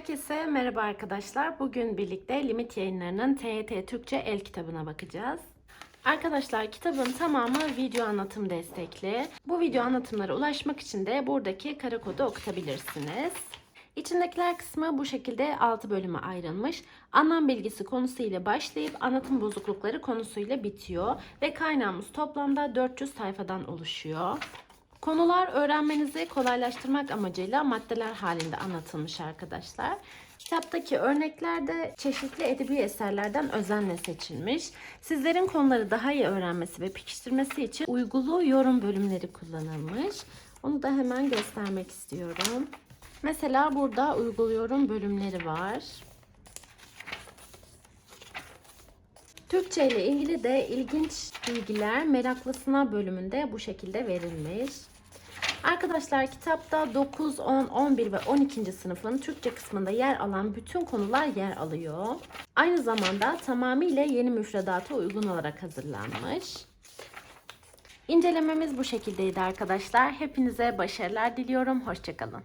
Herkese merhaba arkadaşlar. Bugün birlikte Limit Yayınları'nın TYT Türkçe el kitabına bakacağız. Arkadaşlar kitabın tamamı video anlatım destekli. Bu video anlatımlara ulaşmak için de buradaki kara kodu okutabilirsiniz. İçindekiler kısmı bu şekilde 6 bölüme ayrılmış. Anlam bilgisi konusu ile başlayıp anlatım bozuklukları konusuyla bitiyor ve kaynağımız toplamda 400 sayfadan oluşuyor. Konular öğrenmenizi kolaylaştırmak amacıyla maddeler halinde anlatılmış arkadaşlar. Kitaptaki örnekler de çeşitli edebi eserlerden özenle seçilmiş. Sizlerin konuları daha iyi öğrenmesi ve pekiştirmesi için uygulu yorum bölümleri kullanılmış. Onu da hemen göstermek istiyorum. Mesela burada uyguluyorum bölümleri var. Türkçe ile ilgili de ilginç bilgiler meraklısına bölümünde bu şekilde verilmiş. Arkadaşlar kitapta 9, 10, 11 ve 12. sınıfın Türkçe kısmında yer alan bütün konular yer alıyor. Aynı zamanda tamamıyla yeni müfredata uygun olarak hazırlanmış. İncelememiz bu şekildeydi arkadaşlar. Hepinize başarılar diliyorum. Hoşçakalın.